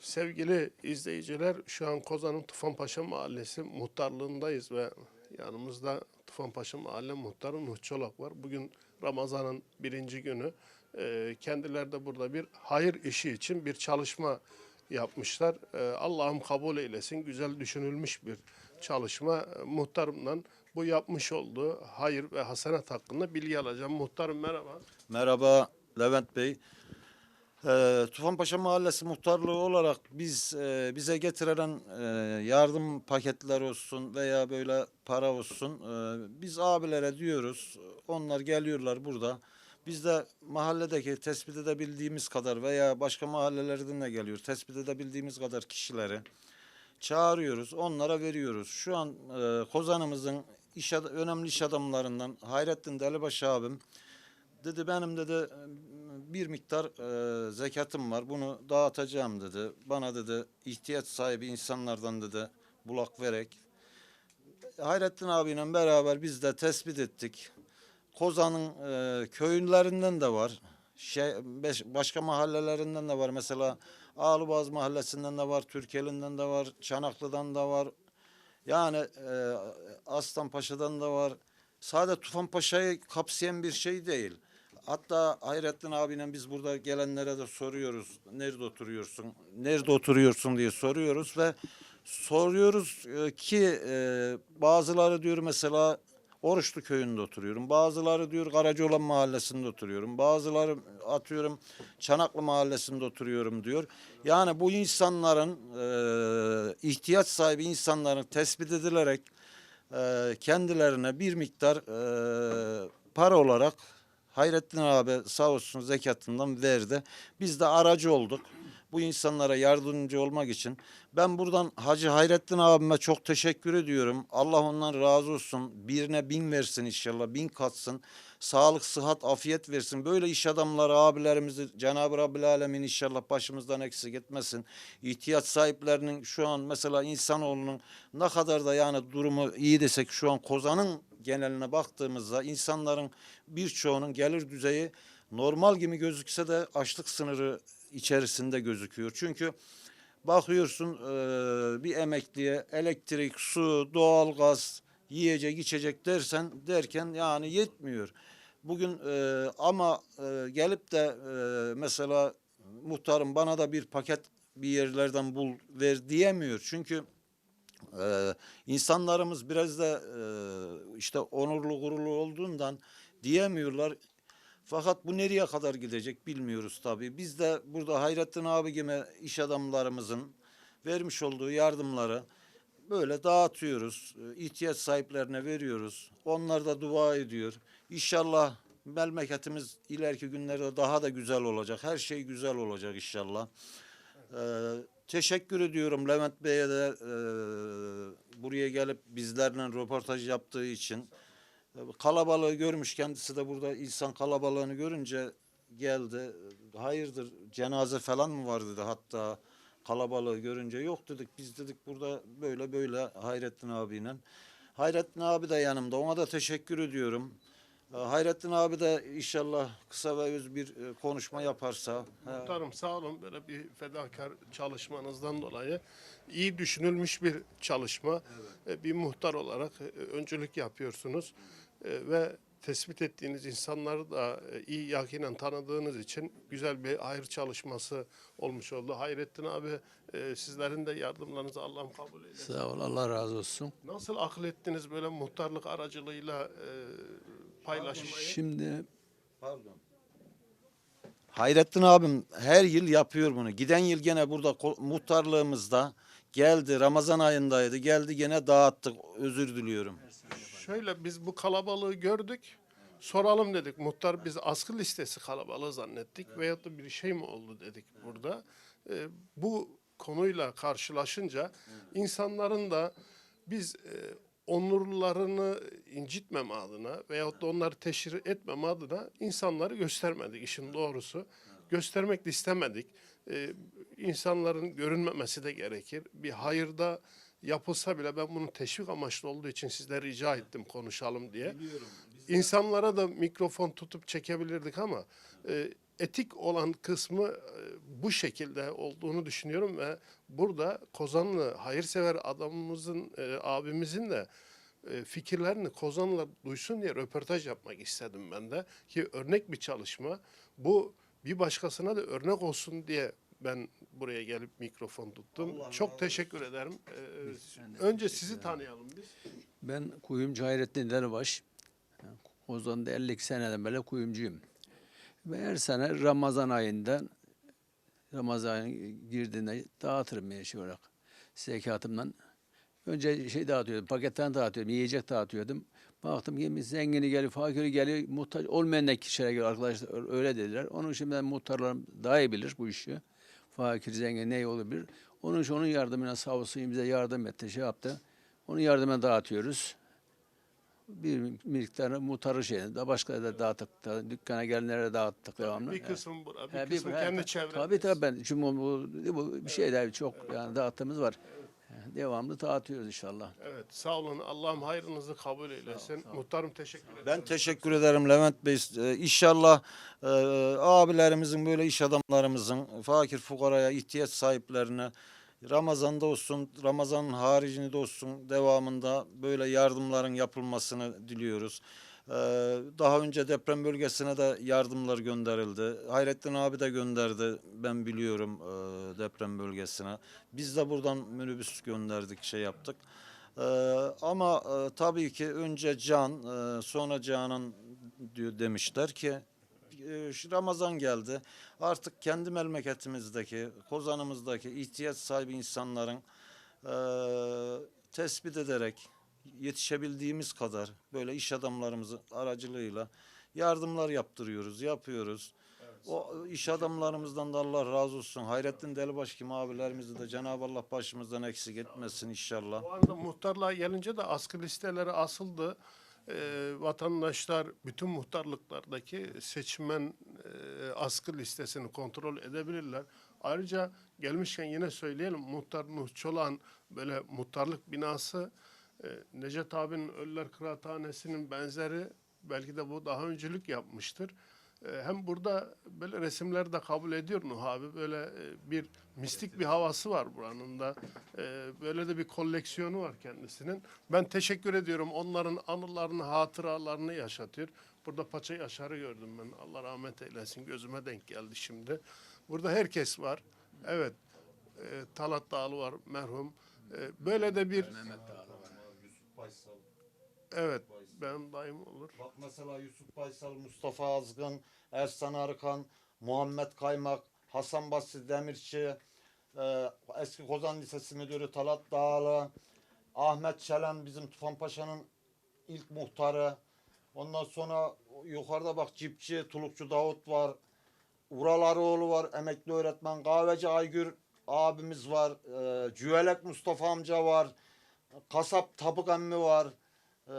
Sevgili izleyiciler, şu an Kozan'ın Tufanpaşa Mahallesi muhtarlığındayız ve yanımızda Tufanpaşa Mahalle Muhtarı Nuh Çolak var. Bugün Ramazan'ın birinci günü. Ee, Kendileri de burada bir hayır işi için bir çalışma yapmışlar. Ee, Allah'ım kabul eylesin. Güzel düşünülmüş bir çalışma. Ee, Muhtarımdan bu yapmış olduğu hayır ve hasenat hakkında bilgi alacağım. Muhtarım merhaba. Merhaba Levent Bey. Ee, Tufanpaşa Mahallesi muhtarlığı olarak biz e, bize getirilen e, yardım paketler olsun veya böyle para olsun e, biz abilere diyoruz. Onlar geliyorlar burada. Biz de mahalledeki tespit edebildiğimiz kadar veya başka mahallelerden de geliyor. Tespit edebildiğimiz kadar kişileri çağırıyoruz. Onlara veriyoruz. Şu an e, Kozan'ımızın iş önemli iş adamlarından Hayrettin Delibaş abim Dedi benim dedi bir miktar e, zekatım var bunu dağıtacağım dedi. Bana dedi ihtiyaç sahibi insanlardan dedi bulak vererek. Hayrettin abiyle beraber biz de tespit ettik. Kozan'ın e, köyünlerinden de var. Şey, beş- başka mahallelerinden de var. Mesela Ağlıbaz mahallesinden de var. Türkeli'nden de var. Çanaklı'dan da var. Yani e, Aslanpaşa'dan da var. Sadece Tufanpaşa'yı kapsayan bir şey değil. Hatta Hayrettin abine biz burada gelenlere de soruyoruz. Nerede oturuyorsun? Nerede oturuyorsun diye soruyoruz ve soruyoruz e, ki e, bazıları diyor mesela Oruçlu köyünde oturuyorum. Bazıları diyor Karacaoğlan mahallesinde oturuyorum. Bazıları atıyorum Çanaklı mahallesinde oturuyorum diyor. Yani bu insanların e, ihtiyaç sahibi insanların tespit edilerek e, kendilerine bir miktar e, para olarak Hayrettin abi sağ olsun zekatından verdi. Biz de aracı olduk. Bu insanlara yardımcı olmak için. Ben buradan Hacı Hayrettin abime çok teşekkür ediyorum. Allah ondan razı olsun. Birine bin versin inşallah. Bin katsın. Sağlık, sıhhat, afiyet versin. Böyle iş adamları, abilerimizi Cenab-ı Rabbil Alemin inşallah başımızdan eksik etmesin. İhtiyaç sahiplerinin şu an mesela insanoğlunun ne kadar da yani durumu iyi desek şu an Kozan'ın geneline baktığımızda insanların birçoğunun gelir düzeyi normal gibi gözükse de açlık sınırı içerisinde gözüküyor. Çünkü bakıyorsun eee, bir emekliye elektrik, su, doğalgaz, yiyecek, içecek dersen derken yani yetmiyor. Bugün eee, ama eee, gelip de eee, mesela muhtarım bana da bir paket bir yerlerden bul ver diyemiyor. Çünkü ee, insanlarımız biraz da e, işte onurlu gururlu olduğundan diyemiyorlar. Fakat bu nereye kadar gidecek bilmiyoruz tabii. Biz de burada Hayrettin abi gibi iş adamlarımızın vermiş olduğu yardımları böyle dağıtıyoruz. Ee, ihtiyaç sahiplerine veriyoruz. Onlar da dua ediyor. İnşallah memleketimiz ileriki günlerde daha da güzel olacak. Her şey güzel olacak inşallah. Ee, teşekkür ediyorum Levent Bey'e de e, buraya gelip bizlerle röportaj yaptığı için. Ee, Kalabalığı görmüş kendisi de burada insan kalabalığını görünce geldi. Hayırdır cenaze falan mı var dedi hatta kalabalığı görünce yok dedik biz dedik burada böyle böyle Hayrettin abiyle. Hayrettin abi de yanımda ona da teşekkür ediyorum. Ee, Hayrettin abi de inşallah kısa ve öz bir e, konuşma yaparsa. Muhtarım sağ olun böyle bir fedakar çalışmanızdan dolayı iyi düşünülmüş bir çalışma. E, Bir muhtar olarak e, öncülük yapıyorsunuz ve tespit ettiğiniz insanları da iyi yakinen tanıdığınız için güzel bir hayır çalışması olmuş oldu. Hayrettin abi e, sizlerin de yardımlarınızı Allah'ım kabul eylesin. Sağ ol Allah razı olsun. Nasıl akıl ettiniz böyle muhtarlık aracılığıyla e, paylaşmayı? Şimdi Pardon. Hayrettin abim her yıl yapıyor bunu. Giden yıl gene burada muhtarlığımızda geldi. Ramazan ayındaydı. Geldi gene dağıttık. Özür diliyorum. Şöyle biz bu kalabalığı gördük. Soralım dedik. Muhtar biz askı listesi kalabalığı zannettik. Veyahut da bir şey mi oldu dedik burada. Ee, bu konuyla karşılaşınca insanların da biz e, onurlarını incitmeme adına veyahut da onları teşhir etmeme adına insanları göstermedik işin doğrusu. Göstermek de istemedik. Ee, insanların görünmemesi de gerekir. Bir hayırda yapılsa bile ben bunun teşvik amaçlı olduğu için sizlere rica ettim konuşalım diye. İnsanlara da mikrofon tutup çekebilirdik ama e, etik olan kısmı e, bu şekilde olduğunu düşünüyorum ve burada Kozanlı hayırsever adamımızın, e, abimizin de e, fikirlerini Kozanlılar duysun diye röportaj yapmak istedim ben de. Ki örnek bir çalışma. Bu bir başkasına da örnek olsun diye ben buraya gelip mikrofon tuttum. Çok teşekkür ederim. Ee, önce sizi tanıyalım biz. Ben kuyumcu Hayrettin Derbaş. Ozan'da 52 seneden beri kuyumcuyum. Ve her sene Ramazan ayında Ramazan girdiğinde dağıtırım yani şey olarak. Zekatımdan. Önce şey dağıtıyordum, paketten dağıtıyordum, yiyecek dağıtıyordum. Baktım ki zengini geliyor, fakiri geliyor, muhtaç olmayan da kişilere geliyor arkadaşlar öyle dediler. Onun için ben muhtarlarım daha iyi bilir bu işi. Fakir, zengin ne olabilir. Onun için onun yardımına sağ olsun bize yardım etti, şey yaptı. Onun yardımına dağıtıyoruz. Bir miktarı muhtarı şeyini da başka da dağıttık. Da, dükkana gelenlere dağıttık devamlı. Bir kısım bura, bir He, kısım he, kendi çevremiz. Tabii tabii ben çünkü bu, bu bir şey de çok yani dağıttığımız var. Devamlı dağıtıyoruz inşallah. Evet sağ olun. Allah'ım hayrınızı kabul eylesin. Muhtarım teşekkür ederim. Ben teşekkür ederim Levent Bey. Ee, İnşallah e, abilerimizin böyle iş adamlarımızın fakir fukaraya ihtiyaç sahiplerine Ramazan'da olsun, Ramazan'ın haricinde olsun devamında böyle yardımların yapılmasını diliyoruz. Ee, Daha önce deprem bölgesine de yardımlar gönderildi. Hayrettin abi de gönderdi ben biliyorum e, deprem bölgesine. Biz de buradan minibüs gönderdik şey yaptık. Ee, ama e, tabii ki önce can, e, sonra canan diyor demişler ki Ramazan geldi. Artık kendi memleketimizdeki, kozanımızdaki ihtiyaç sahibi insanların e, tespit ederek yetişebildiğimiz kadar böyle iş adamlarımızın aracılığıyla yardımlar yaptırıyoruz, yapıyoruz. O iş adamlarımızdan da Allah razı olsun. Hayrettin Delibaş gibi abilerimizi de Cenab-ı Allah başımızdan eksik etmesin inşallah. Bu arada muhtarlığa gelince de askı listeleri asıldı. Ee, vatandaşlar bütün muhtarlıklardaki seçmen e, askı listesini kontrol edebilirler. Ayrıca gelmişken yine söyleyelim muhtar Nuh Çolak'ın böyle muhtarlık binası e, Necdet abinin Ölüler Kıraathanesi'nin benzeri belki de bu daha öncülük yapmıştır. E, hem burada böyle resimleri de kabul ediyor Nuh abi. Böyle e, bir mistik bir havası var buranın da. E, böyle de bir koleksiyonu var kendisinin. Ben teşekkür ediyorum. Onların anılarını, hatıralarını yaşatıyor. Burada Paça Yaşar'ı gördüm ben. Allah rahmet eylesin. Gözüme denk geldi şimdi. Burada herkes var. Evet. Talat Dağlı var merhum. Böyle de bir... Evet. Benim dayım olur. Bak mesela Yusuf Baysal, Mustafa Azgın, Ersan Arıkan, Muhammed Kaymak, Hasan Basri Demirci, e, eski Kozan Lisesi Müdürü Talat Dağlı, Ahmet Çelen bizim Tufan Paşa'nın ilk muhtarı. Ondan sonra yukarıda bak Cipçi, Tulukçu Davut var. Ural Arıoğlu var, emekli öğretmen. Kahveci Aygür abimiz var. E, Cüvelek Mustafa amca var. Kasap Tapık emmi var. E,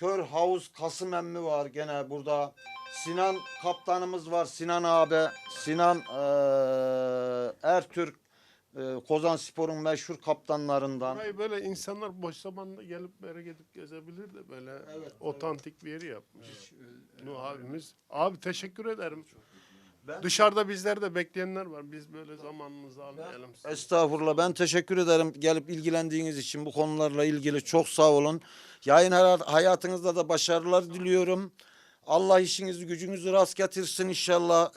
Kör Havuz Kasım emmi var gene burada. Sinan kaptanımız var. Sinan abi. Sinan e, Ertürk. E, Kozan Spor'un meşhur kaptanlarından. Burayı böyle insanlar boş zamanda gelip böyle gidip gezebilir de böyle otantik bir yeri yapmış. Nuh abimiz. Abi teşekkür ederim. Ben- Dışarıda bizler de bekleyenler var. Biz böyle zamanınızı almayalım. size. Estağfurullah. Ben teşekkür ederim gelip ilgilendiğiniz için bu konularla ilgili çok sağ olun. Yayın hayat- hayatınızda da başarılar diliyorum. Allah işinizi gücünüzü rast getirsin inşallah.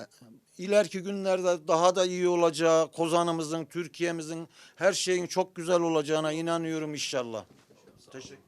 İleriki günlerde daha da iyi olacağı, Kozan'ımızın, Türkiye'mizin her şeyin çok güzel olacağına inanıyorum inşallah. Teşekkür